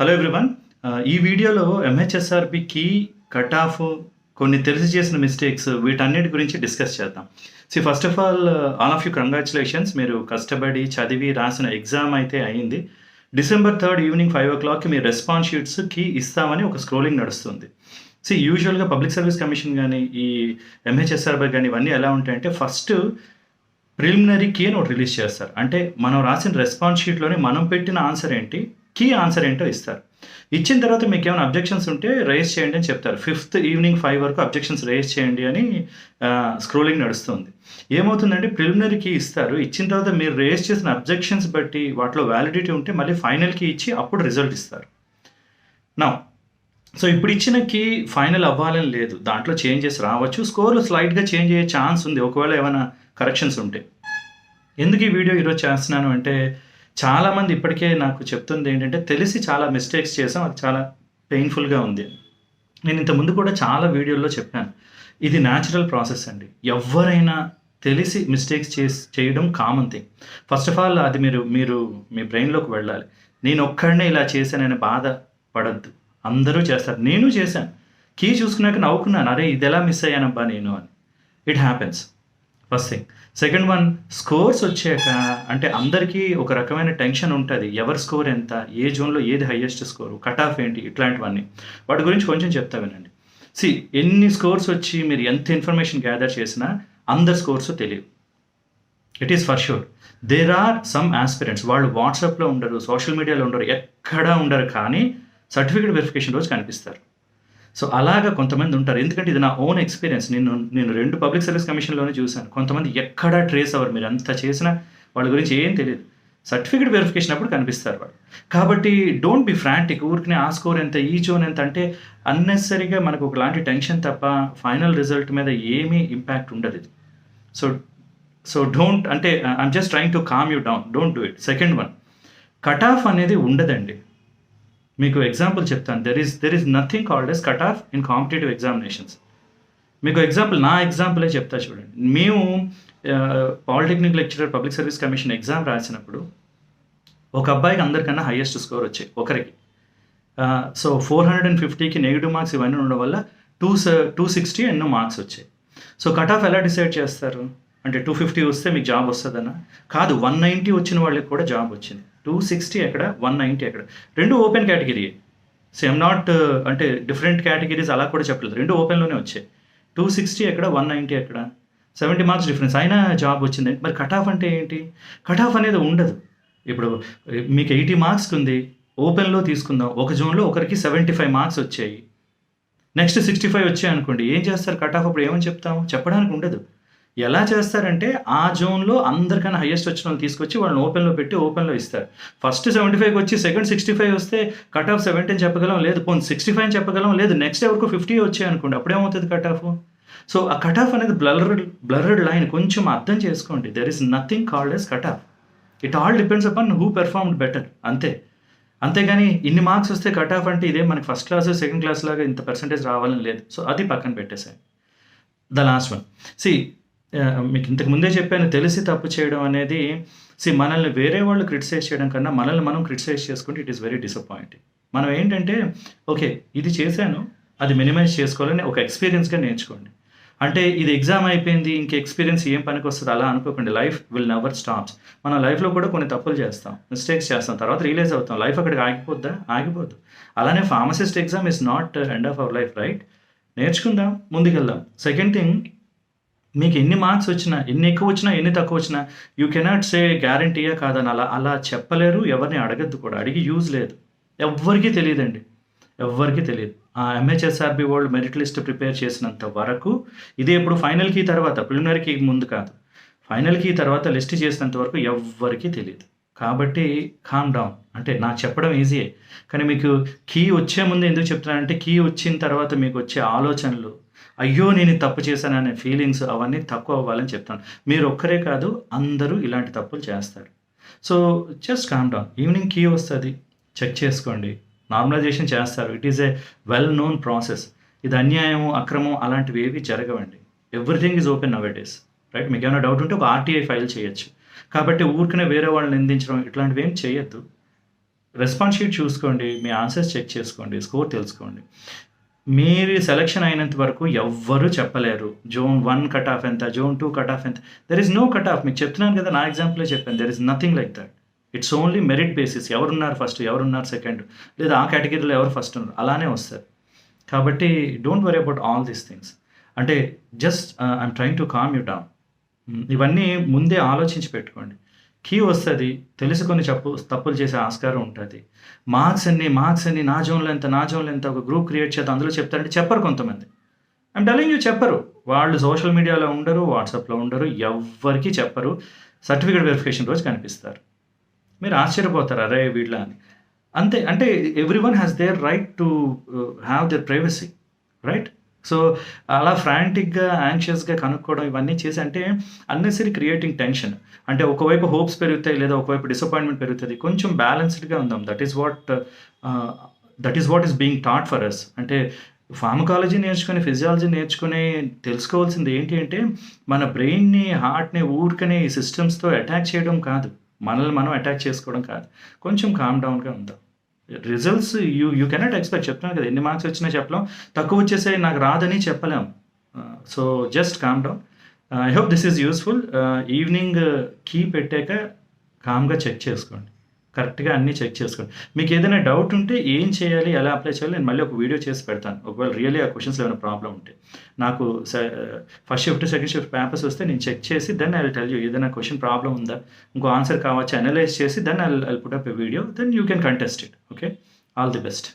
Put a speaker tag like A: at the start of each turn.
A: Hello everyone uh, ఈ వీడియోలో MHSRB key cut off కొన్ని తెలిసి చేసిన మిస్టేక్స్ వీటన్నిటి గురించి డిస్కస్ చేద్దాం. See first of all all of you congratulations మీరు కష్టపడి చదివి రాసిన ఎగ్జామ్ అయితే అయింది. డిసెంబర్ థర్డ్ ఈవినింగ్ ఫైవ్ ఓ క్లాక్కి మీ రెస్పాన్స్ షీట్స్కి ఇస్తామని ఒక స్క్రోలింగ్ నడుస్తుంది. సి యూజువల్గా పబ్లిక్ సర్వీస్ కమిషన్ కానీ ఈ ఎంహెచ్ఎస్ఆర్బై కానీ ఇవన్నీ ఎలా ఉంటాయంటే ఫస్ట్ ప్రిలిమినరీ కీ అని ఒకటి రిలీజ్ చేస్తారు. అంటే మనం రాసిన రెస్పాన్స్ షీట్లోనే మనం పెట్టిన ఆన్సర్ ఏంటి? కీ ఆన్సర్ ఏంటో ఇస్తారు. ఇచ్చిన తర్వాత మీకు ఏమైనా అబ్జెక్షన్స్ ఉంటే రేస్ చేయండి అని చెప్తారు. ఫిఫ్త్ ఈవినింగ్ ఫైవ్ వరకు అబ్జెక్షన్స్ రైజ్ చేయండి అని స్క్రోలింగ్ నడుస్తుంది. ఏమవుతుందంటే ప్రిలిమినరీ కీ ఇస్తారు. ఇచ్చిన తర్వాత మీరు రేజ్ చేసిన అబ్జెక్షన్స్ బట్టి వాటిలో వ్యాలిడిటీ ఉంటే మళ్ళీ ఫైనల్ కీ ఇచ్చి అప్పుడు రిజల్ట్ ఇస్తారు. నా సో ఇప్పుడు ఇచ్చిన కీ ఫైనల్ అవ్వాలని లేదు. దాంట్లో చేంజెస్ రావచ్చు. స్కోర్లో స్లైడ్గా చేంజ్ అయ్యే ఛాన్స్ ఉంది. ఒకవేళ ఏమైనా కరెక్షన్స్ ఉంటే. ఎందుకు ఈ వీడియో ఈరోజు చేస్తున్నాను అంటే చాలామంది ఇప్పటికే నాకు చెప్తుంది ఏంటంటే తెలిసి చాలా మిస్టేక్స్ చేసాం అది చాలా పెయిన్ఫుల్గా ఉంది. నేను ఇంత ముందు కూడా చాలా వీడియోల్లో చెప్పాను. ఇది న్యాచురల్ ప్రాసెస్ అండి. ఎవరైనా తెలిసి మిస్టేక్స్ చేసి చేయడం common thing first of all అది మీరు మీరు మీ బ్రెయిన్లోకి వెళ్ళాలి. నేను ఒక్కడనే ఇలా చేశానని బాధ పడద్దు. అందరూ చేస్తారు. నేను చేశాను. కీ చూసుకున్నాక నవ్వుకున్నాను. అరే ఇది ఎలా మిస్ అయ్యానబ్బా నేను అని. It happens first thing. Second one scores వచ్చాక అంటే అందరికీ ఒక రకమైన టెన్షన్ ఉంటుంది. ఎవరి స్కోర్ ఎంత? ఏ జోన్లో ఏది హయ్యెస్ట్ స్కోర్? కట్ ఆఫ్ ఏంటి? ఇట్లాంటివన్నీ. వాటి గురించి కొంచెం చెప్తా వినండి. సి ఎన్ని స్కోర్స్ వచ్చి మీరు ఎంత ఇన్ఫర్మేషన్ గ్యాదర్ చేసినా అందరి స్కోర్స్ తెలియదు it is for sure there are some aspirants వాళ్ళు వాట్సాప్లో ఉండరు సోషల్ మీడియాలో ఉండరు ఎక్కడా ఉండరు కానీ సర్టిఫికేట్ వెరిఫికేషన్ రోజు కనిపిస్తారు. సో అలాగా కొంతమంది ఉంటారు. ఎందుకంటే ఇది నా ఓన్ ఎక్స్పీరియన్స్ నేను నేను రెండు పబ్లిక్ సర్వీస్ కమిషన్లోనే చూశాను. కొంతమంది ఎక్కడా ట్రేస్ అవ్వరు. మీరు అంత చేసినా వాళ్ళ గురించి ఏం తెలియదు. సర్టిఫికేట్ వెరిఫికేషన్ అప్పుడు కనిపిస్తారు వాళ్ళు. కాబట్టి డోంట్ బి ఫ్రాంటిక్ ఊరికి ఆ స్కోర్ ఎంత ఈ జోన్ ఎంత అంటే అన్నెసరీగా మనకు ఒకలాంటి టెన్షన్ తప్ప ఫైనల్ రిజల్ట్ మీద ఏమీ ఇంపాక్ట్ ఉండదు ఇది. సో సో డోంట్ అంటే I'm just trying to calm you down don't do it second one cut off అనేది ఉండదండి. మీకు ఎగ్జాంపుల్ చెప్తాను. There is there is nothing called as cut off in competitive examinations మీకు example నా ఎగ్జాంపులే చెప్తా చూడండి. మేము polytechnic lecturer public service commission exam రాసినప్పుడు ఒక అబ్బాయికి అందరికన్నా హైయెస్ట్ స్కోర్ వచ్చాయి ఒకరికి. సో ఫోర్ హండ్రెడ్ అండ్ ఫిఫ్టీకి నెగిటివ్ మార్క్స్ ఇవన్నీ ఉండడం వల్ల టూ టూ సిక్స్టీ ఎన్నో మార్క్స్ వచ్చాయి. సో కట్ ఆఫ్ ఎలా డిసైడ్ చేస్తారు? అంటే టూ ఫిఫ్టీ వస్తే మీకు జాబ్ వస్తుందన్నా కాదు వన్ నైంటీ వచ్చిన వాళ్ళకి కూడా జాబ్ వచ్చింది. టూ సిక్స్టీ ఎక్కడ వన్ నైంటీ ఎక్కడ. రెండు ఓపెన్ కేటగిరీ సేమ్ నాట్ అంటే డిఫరెంట్ కేటగిరీస్ అలా కూడా చెప్పలేదు. రెండు ఓపెన్లోనే వచ్చాయి. టూ సిక్స్టీ ఎక్కడ వన్ నైంటీ ఎక్కడ? సెవెంటీ మార్క్స్ డిఫరెన్స్ అయినా జాబ్ వచ్చింది. మరి కట్ ఆఫ్ అంటే ఏంటి? కట్ ఆఫ్ అనేది ఉండదు. ఇప్పుడు మీకు ఎయిటీ మార్క్స్కి ఉంది. ఓపెన్లో తీసుకుందాం. ఒక జోన్లో ఒకరికి సెవెంటీ ఫైవ్ మార్క్స్ వచ్చాయి. నెక్స్ట్ సిక్స్టీ ఫైవ్ వచ్చాయి అనుకోండి. ఏం చేస్తారు? కట్ ఆఫ్ అప్పుడు ఏమని చెప్తాము? చెప్పడానికి ఉండదు. ఎలా చేస్తారంటే ఆ జోన్లో అందరికన్నా హైయెస్ట్ వచ్చిన వాళ్ళు తీసుకొచ్చి వాళ్ళని ఓపెన్లో పెట్టి ఓపెన్లో ఇస్తారు. ఫస్ట్ సెవెంటీ ఫైవ్ వచ్చి సెకండ్ సిక్స్టీ ఫైవ్ వస్తే కట్ ఆఫ్ సెవెంటీన్ చెప్పగలం? లేదు. పోనీ సిక్స్టీ ఫైవ్ చెప్పగలం? లేదు. నెక్స్ట్ ఎవరికి ఫిఫ్టీ వచ్చాయి అనుకోండి. అప్పుడేమవుతుంది కట్ ఆఫ్ సో ఆ కట్ ఆఫ్ అనేది బ్లర్డ్ బ్లర్డ్ లైన్ కొంచెం అర్థం చేసుకోండి. There is nothing called as cut off it all depends upon who performed better అంతే. అంతేగాని ఇన్ని మార్క్స్ వస్తే కట్ ఆఫ్ అంటే ఇదే మనకి ఫస్ట్ క్లాస్ సెకండ్ క్లాస్ లాగా ఇంత పర్సంటేజ్ రావాలని లేదు. సో అది పక్కన పెట్టేసాయి ద లాస్ట్ వన్ సి మీకు ఇంతకు ముందే చెప్పాను తెలిసి తప్పు చేయడం అనేది సి మనల్ని వేరే వాళ్ళు క్రిటిసైజ్ చేయడం కన్నా మనల్ని మనం క్రిటిసైజ్ చేసుకుంటే ఇట్ ఈస్ వెరీ డిసప్పాయింటింగ్ మనం ఏంటంటే ఓకే ఇది చేశాను అది మినిమైజ్ చేసుకోవాలని ఒక ఎక్స్పీరియన్స్గా నేర్చుకోండి. అంటే ఇది ఎగ్జామ్ అయిపోయింది ఇంక ఎక్స్పీరియన్స్ ఏం పనికి వస్తుంది అలా అనుకోకండి. లైఫ్ విల్ నెవర్ స్టాప్స్ మన లైఫ్లో కూడా కొన్ని తప్పులు చేస్తాం మిస్టేక్స్ చేస్తాం తర్వాత రియలైజ్ అవుతాం. లైఫ్ అక్కడికి ఆగిపోద్దా? ఆగిపోద్దు అలానే pharmacist exam is not end of our life right నేర్చుకుందాం ముందుకెళ్దాం. సెకండ్ థింగ్ మీకు ఎన్ని మార్క్స్ వచ్చినా ఎన్ని ఎక్కువ వచ్చినా ఎన్ని తక్కువ వచ్చినా యూ కెనాట్ సే గ్యారంటీయా కాదని అలా అలా చెప్పలేరు ఎవరిని అడగద్దు కూడా. అడిగి యూజ్ లేదు. ఎవ్వరికీ తెలియదండి. ఎవ్వరికీ తెలియదు. ఆ MHSRB world merit list prepare చేసినంత వరకు ఇదే ఇప్పుడు ఫైనల్కి తర్వాత ప్రిలిమినరీకి ముందు కాదు. ఫైనల్కి తర్వాత లిస్ట్ చేసినంత వరకు ఎవ్వరికీ తెలియదు. కాబట్టి కామ్ డౌన్ అంటే నాకు చెప్పడం ఈజీయే కానీ మీకు కీ వచ్చే ముందు ఎందుకు చెప్తున్నానంటే కీ వచ్చిన తర్వాత మీకు వచ్చే ఆలోచనలు అయ్యో నేను తప్పు చేశాననే ఫీలింగ్స్ అవన్నీ తక్కువ అవ్వాలని చెప్తాను. మీరు ఒక్కరే కాదు అందరూ ఇలాంటి తప్పులు చేస్తారు. So just calm down evening key వస్తుంది. చెక్ చేసుకోండి. నార్మలైజేషన్ చేస్తారు. It is a well known process ఇది అన్యాయం అక్రమం అలాంటివి ఏవి జరగవండి. Everything is open always right మీకు ఏమైనా డౌట్ ఉంటే ఒక ఆర్టీఐ ఫైల్ చేయొచ్చు. కాబట్టి ఊరికనే వేరే వాళ్ళని నిందించడం ఇట్లాంటివి ఏం చేయొద్దు. రెస్పాన్స్ షీట్ చూసుకోండి. మీ ఆన్సర్స్ చెక్ చేసుకోండి. స్కోర్ తెలుసుకోండి. మీరు సెలక్షన్ అయినంత వరకు ఎవ్వరూ చెప్పలేరు. జోన్ వన్ కట్ ఆఫ్ ఎంత జోన్ టూ కట్ ఆఫ్ ఎంత. There is no cut off మీకు చెప్తున్నాను కదా నా ఎగ్జాంపులే చెప్పాను. There is nothing like that it's only merit basis ఎవరున్నారు ఫస్ట్ ఎవరున్నారు సెకండ్ లేదా ఆ కేటగిరీలో ఎవరు ఫస్ట్ ఉన్నారు? అలానే వస్తారు. కాబట్టి don't worry about all these things అంటే just I'm trying to calm you down ఇవన్నీ ముందే ఆలోచించి పెట్టుకోండి. కీ వస్తుంది తెలుసుకొని చెప్పు తప్పులు చేసే ఆస్కారం ఉంటుంది. మార్క్స్ అన్ని మార్క్స్ అన్ని నా జోన్లో ఎంత నా జోన్లో ఎంత ఒక గ్రూప్ క్రియేట్ చేద్దాం అందులో చెప్తారంటే చెప్పరు కొంతమంది. ఐమ్ టెలింగ్ యూ చెప్పరు. వాళ్ళు సోషల్ మీడియాలో ఉండరు వాట్సాప్లో ఉండరు ఎవ్వరికీ చెప్పరు. సర్టిఫికేట్ వెరిఫికేషన్ రోజు కనిపిస్తారు. మీరు ఆశ్చర్యపోతారు అరే వీళ్ళ అని. అంతే అంటే everyone has their right to uh, have their privacy right? So అలా ఫ్రాంటిక్గా యాంగ్షియస్గా కనుక్కోవడం ఇవన్నీ చేసి అంటే అన్నెసరీ క్రియేటింగ్ టెన్షన్ అంటే ఒకవైపు హోప్స్ పెరుగుతాయి లేదా ఒకవైపు డిసప్పాయింట్మెంట్ పెరుగుతుంది. కొంచెం బ్యాలెన్స్డ్గా ఉందాం. That is what that is what is being taught for us అంటే ఫార్మకాలజీ నేర్చుకుని ఫిజియాలజీ నేర్చుకుని తెలుసుకోవాల్సింది ఏంటి అంటే మన బ్రెయిన్ని హార్ట్ని ఊరికనే ఈ సిస్టమ్స్తో అటాక్ చేయడం కాదు. మనల్ని మనం అటాక్ చేసుకోవడం కాదు. కొంచెం కామ్ డౌన్గా ఉందాం. Results you you cannot expect చెప్తున్నాను కదా ఎన్ని మార్క్స్ వచ్చినా చెప్పలేం. తక్కువ వచ్చేసాయి నాకు రాదని చెప్పలేం. So just calm down I hope this is useful evening key పెట్టాక కామ్గా చెక్ చేసుకోండి. కరెక్ట్గా అన్నీ చెక్ చేసుకోండి. మీకు ఏదైనా డౌట్ ఉంటే ఏం చేయాలి ఎలా అప్లై చేయాలి నేను మళ్ళీ ఒక వీడియో చేసి పెడతాను. ఒకవేళ రియల్లీ ఆ క్వశ్చన్స్లో ఏమైనా ప్రాబ్లం ఉంటే. నాకు first shift second shift papers వస్తే నేను చెక్ చేసి దెన్ ఐ టెల్ యూ ఏదైనా క్వశ్చన్ ప్రాబ్లం ఉందా? ఇంకో ఆన్సర్ కావచ్చు? అనలైజ్ చేసి then I I put up a video then you can contest it. Okay? All the best.